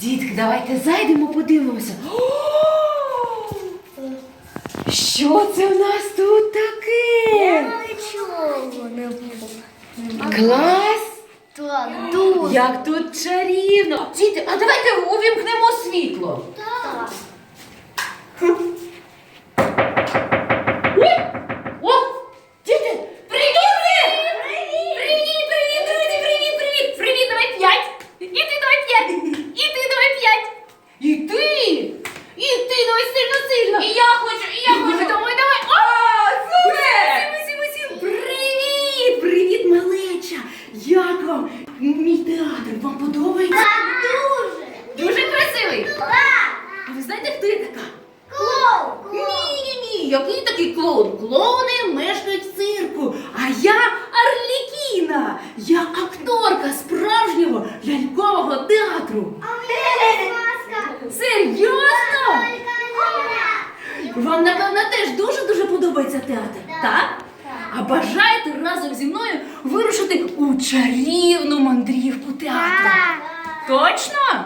Дітки, давайте зайдемо, подивимося. О! Що це в нас тут таке? Нічого не було. Клас! Так, дуже. Як тут чарівно! Діти, а давайте увімкнемо світло. Так. Ой! О! Діти! Привіт! Привіт! Привіт, привіт, друзі! Привіт, привіт! Привіт, давай п'ять! І ти давай п'ять! І ти давай п'ять! І ти! І ти давай сильно сильно! І я хочу, і я хочу! Давай, давай! О! Супер! Сім, сім, сім! Привіт! Привіт, малеча! Як вам? Мій театр вам подобається? Так, дуже. Дуже красивий! Так. А ви знаєте, хто я така? Клоун. Ні-ні-ні, який такий клоун? Клоуни мешкають в цирку, а я Арлікіна. Я акторка справжнього лялькового театру. А в мене маска. Серйозно? Вам, напевно, теж дуже-дуже подобається театр, Так. так? А бажаєте разом зі мною вирушити у чарівну мандрівку театру? Точно?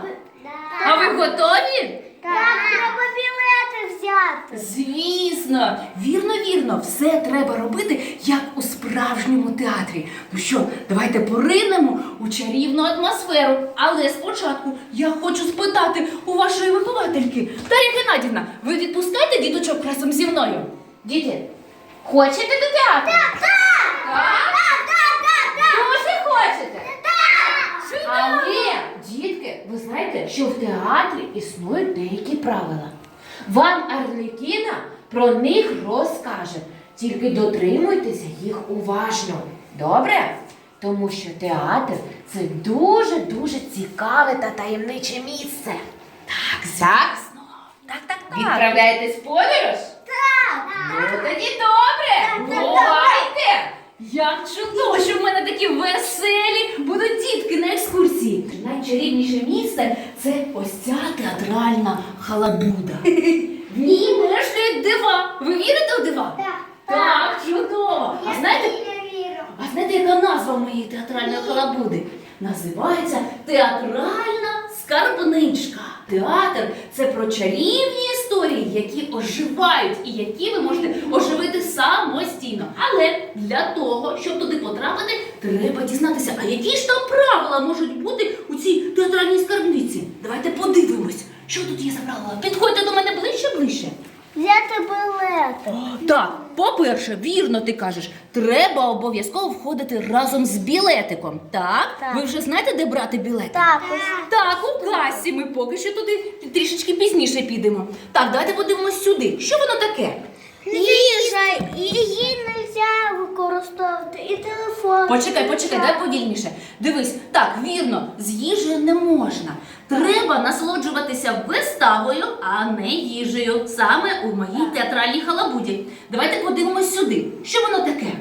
А ви готові? Так, треба. Звісно, вірно, вірно, все треба робити як у справжньому театрі. Ну що, давайте поринемо у чарівну атмосферу. Але спочатку я хочу спитати у вашої виховательки. Дар'я Геннадівна, ви відпускаєте діточок разом зі мною? Діти, хочете до театру? Так, так! Дуже хочете? Але, дітки, ви знаєте, що в театрі існують деякі правила. Вам Арлікіна про них розкаже. Тільки дотримуйтеся їх уважно. Добре? Тому що театр це дуже-дуже цікаве та таємниче місце. Так, звісно. Так, так, так. Відправляєтесь в подорож? Ну тоді добре. Бувайте! Як чудово, що в мене такі веселі будуть екскурсії. Найчарівніше місце це ось ця театральна халабуда. В ній мешкають дива. Ви вірите в дива? Так, чудово. А знаєте, а знаєте, яка назва моєї театральної халабуди? Називається театральна скарбничка. Театр це про чарівні історії, які оживають і які ви можете оживити самостійно. Але для того, щоб туди потрапити, треба дізнатися, а які ж там правила можуть бути у цій театральній скарбниці. Давайте подивимось, що тут є за правила. Підходьте до мене ближче, ближче. Взяти білети. Так, по-перше, вірно ти кажеш, треба обов'язково входити разом з білетиком. Так? Так. Ви вже знаєте, де брати білети? Так, Так, у касі ми поки що туди трішечки пізніше підемо. Так, давайте подивимось сюди. Що воно таке? Їжа, її не можна використовувати, і телефон. Почекай, почекай, дай повільніше. Дивись, так, вірно, з їжею не можна. Треба насолоджуватися виставою, а не їжею. Саме у моїй театральній халабуді. Давайте подивимось сюди. Що воно таке?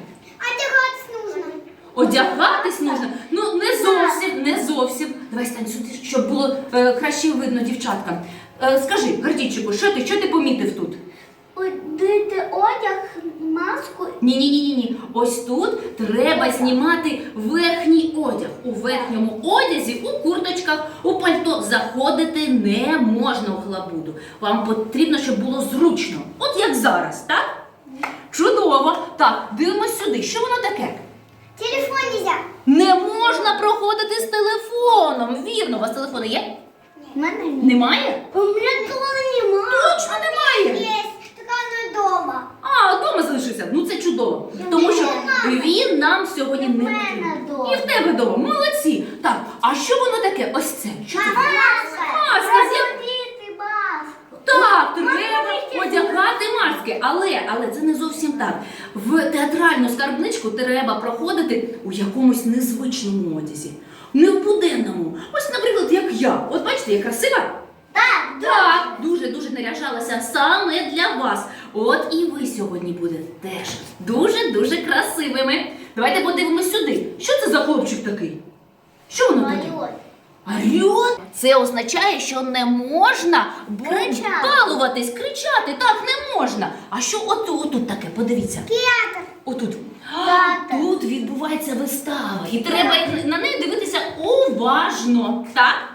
Одягатись нужно. Одягатись нужно. Ну, не зовсім, не зовсім. Давай стань сюди, щоб було е, краще видно дівчаткам. Е, скажи, Гордійчику, що ти, що ти помітив тут? Одити одяг, маску. Ні, ні, ні, ні, ні. Ось тут треба знімати верхній одяг. У верхньому одязі, у курточках, у пальто заходити не можна у хлабуду. Вам потрібно, щоб було зручно. От як зараз, так? Чудово. Так, дивимось сюди. Що воно таке? Телефон нельзя. Не можна проходити з телефоном. Вірно, у вас телефони є? У мене ні. Немає? У мене тоже немає. Точно немає. Є, така не вдома. А, вдома залишився. Ну це чудово. Тому що він нам сьогодні не потрібен. І в тебе вдома. Молодці. Так, а що воно таке? Ось це. Що це? Маска, з маску. Так, треба одягати маски. Але, але це не зовсім так. В театральну скарбничку треба проходити у якомусь незвичному одязі. Не в буденному. Ось, наприклад, як я. Бачите, я красива? Так, Так, дуже-дуже наряжалася саме для вас. От і ви сьогодні будете теж дуже-дуже красивими. Давайте подивимось сюди. Що це за хлопчик такий? Що воно таке? Оріон? Це означає, що не можна Кричати. балуватись, кричати. Так, не можна. А що отут, отут таке? Подивіться. Театр. Отут. Театр. Тут відбувається вистава. І треба на неї дивитися уважно. Так?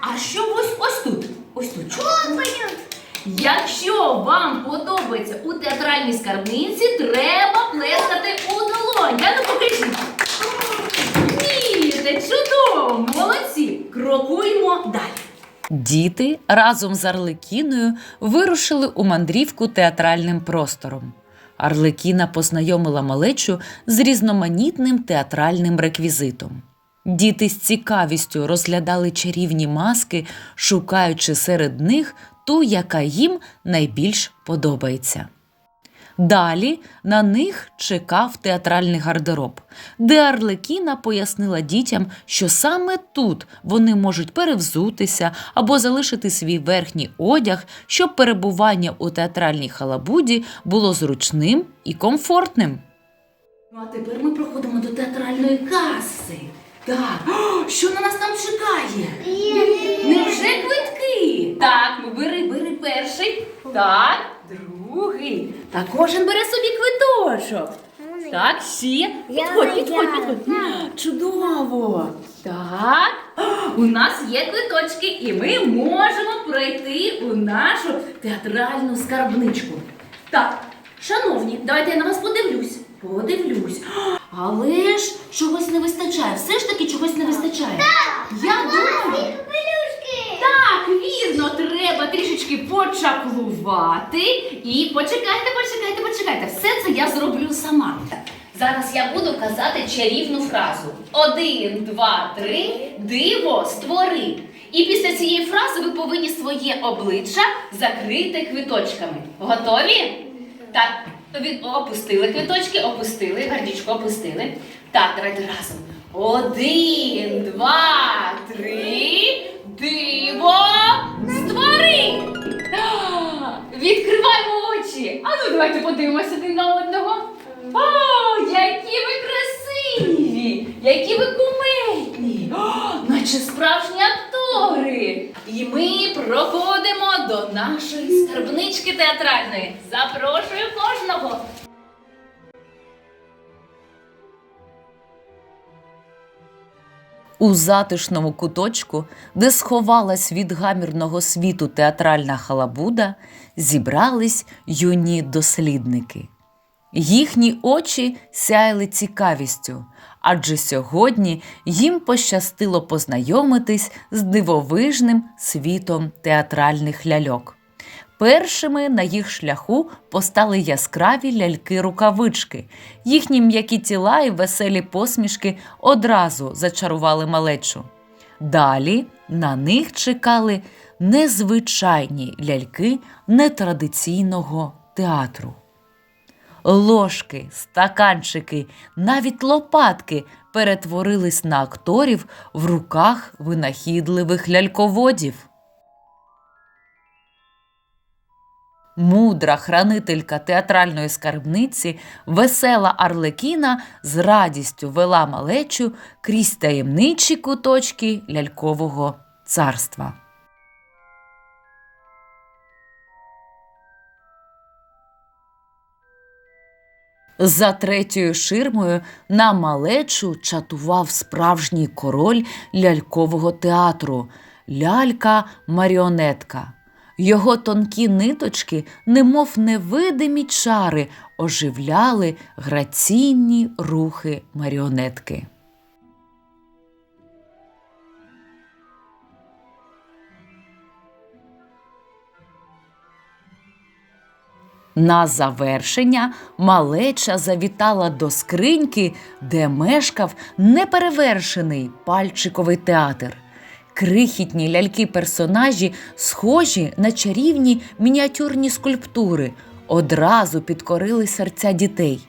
А що ось ось тут? Ось тут. Якщо вам подобається у театральній скарбниці, треба плескати у долонь. Я ну покажіть. Вмієте, чудово, молодці. Крокуємо далі. Діти разом з Арлекіною вирушили у мандрівку театральним простором. Арлекіна познайомила малечу з різноманітним театральним реквізитом. Діти з цікавістю розглядали чарівні маски, шукаючи серед них ту, яка їм найбільш подобається. Далі на них чекав театральний гардероб, де Арлекіна пояснила дітям, що саме тут вони можуть перевзутися або залишити свій верхній одяг, щоб перебування у театральній халабуді було зручним і комфортним. Ну а тепер ми проходимо до театральної каси. Так, О, що на нас там чекає? Невже квитки? Так, ну бери, бери перший. Так, другий. Та кожен бере собі квиточок. Так, ще. Підходь, підходь, підходь. Чудово. Так, у нас є квиточки, і ми можемо пройти у нашу театральну скарбничку. Так, шановні, давайте я на вас подивлюсь. Подивлюсь. Але ж чогось не вистачає. Все ж таки чогось не вистачає. Я думаю. Так, вірно, треба трішечки почаклувати. І почекайте, почекайте, почекайте. Все це я зроблю сама. Зараз я буду казати чарівну фразу: один, два, три, диво створи. І після цієї фрази ви повинні своє обличчя закрити квиточками. Готові? Так, опустили квиточки, опустили, гардічко опустили. Так, давайте разом. Один, два, три, диво, створи! Відкриваємо очі. А ну давайте подивимося один на одного. О, які ви красиві! Які ви кумедні! Наче справжні актори! І ми проходимо до нашої скарбнички театральної. Запрошую кожного. У затишному куточку, де сховалась від гамірного світу театральна халабуда, зібрались юні дослідники. Їхні очі сяяли цікавістю, адже сьогодні їм пощастило познайомитись з дивовижним світом театральних ляльок. Першими на їх шляху постали яскраві ляльки-рукавички. Їхні м'які тіла і веселі посмішки одразу зачарували малечу. Далі на них чекали незвичайні ляльки нетрадиційного театру. Ложки, стаканчики, навіть лопатки перетворились на акторів в руках винахідливих ляльководів. Мудра хранителька театральної скарбниці, весела Арлекіна з радістю вела малечу крізь таємничі куточки лялькового царства. За третьою ширмою на малечу чатував справжній король лялькового театру лялька маріонетка. Його тонкі ниточки, немов невидимі чари, оживляли граційні рухи маріонетки. На завершення малеча завітала до скриньки, де мешкав неперевершений пальчиковий театр. Крихітні ляльки-персонажі, схожі на чарівні мініатюрні скульптури, одразу підкорили серця дітей.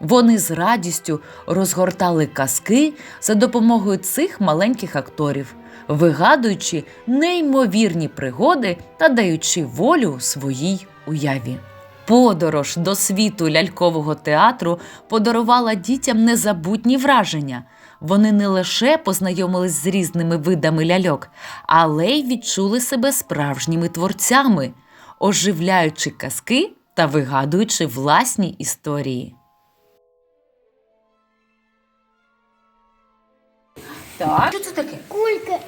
Вони з радістю розгортали казки за допомогою цих маленьких акторів, вигадуючи неймовірні пригоди та даючи волю своїй уяві. Подорож до світу лялькового театру подарувала дітям незабутні враження. Вони не лише познайомились з різними видами ляльок, але й відчули себе справжніми творцями, оживляючи казки та вигадуючи власні історії. Так. Що це таке? Кулька.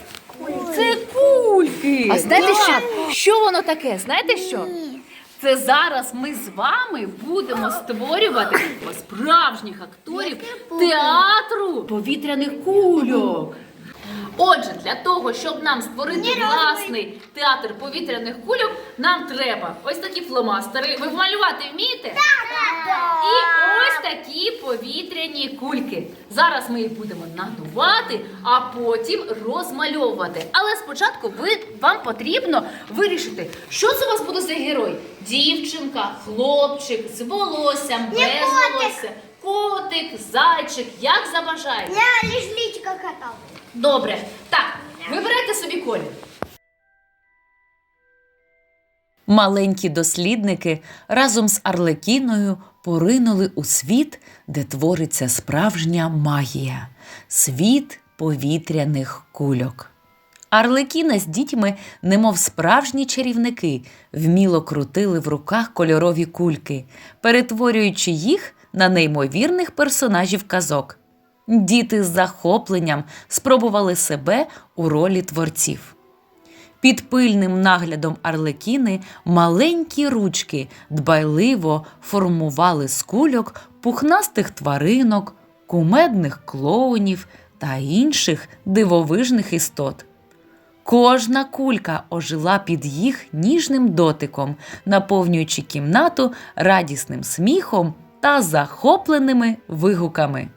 Це кульки. А знаєте що? Що воно таке? Знаєте що? Це зараз ми з вами будемо створювати справжніх акторів театру повітряних кульок. Отже, для того, щоб нам створити власний театр повітряних кульок, нам треба ось такі фломастери. Ви малювати вмієте? І ось такі повітряні кульки. Зараз ми їх будемо надувати, а потім розмальовувати. Але спочатку ви, вам потрібно вирішити, що це у вас буде за герой? Дівчинка, хлопчик з волоссям, без волосся, котик, зайчик, як забажаєте. Я лишь личка катал. Добре. Так, вибирайте собі колір. Маленькі дослідники разом з Арлекіною поринули у світ, де твориться справжня магія світ повітряних кульок. Арлекіна з дітьми, немов справжні чарівники, вміло крутили в руках кольорові кульки, перетворюючи їх на неймовірних персонажів казок. Діти з захопленням спробували себе у ролі творців. Під пильним наглядом Арлекіни маленькі ручки дбайливо формували з кульок пухнастих тваринок, кумедних клоунів та інших дивовижних істот. Кожна кулька ожила під їх ніжним дотиком, наповнюючи кімнату радісним сміхом та захопленими вигуками.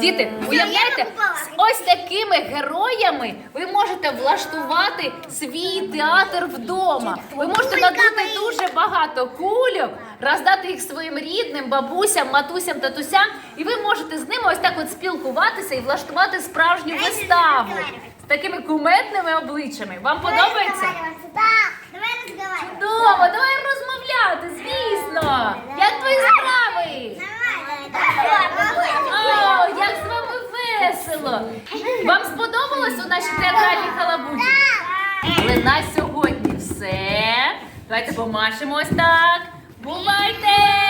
Діти, уявляєте, з ось такими героями ви можете влаштувати свій театр вдома. Ви можете надути дуже багато кульок, роздати їх своїм рідним, бабусям, матусям, татусям, і ви можете з ними ось так от спілкуватися і влаштувати справжню виставу з такими кумедними обличчями. Вам подобається? Чудово, давай розмовляти, Давайте помашемо ось так. Бувайте!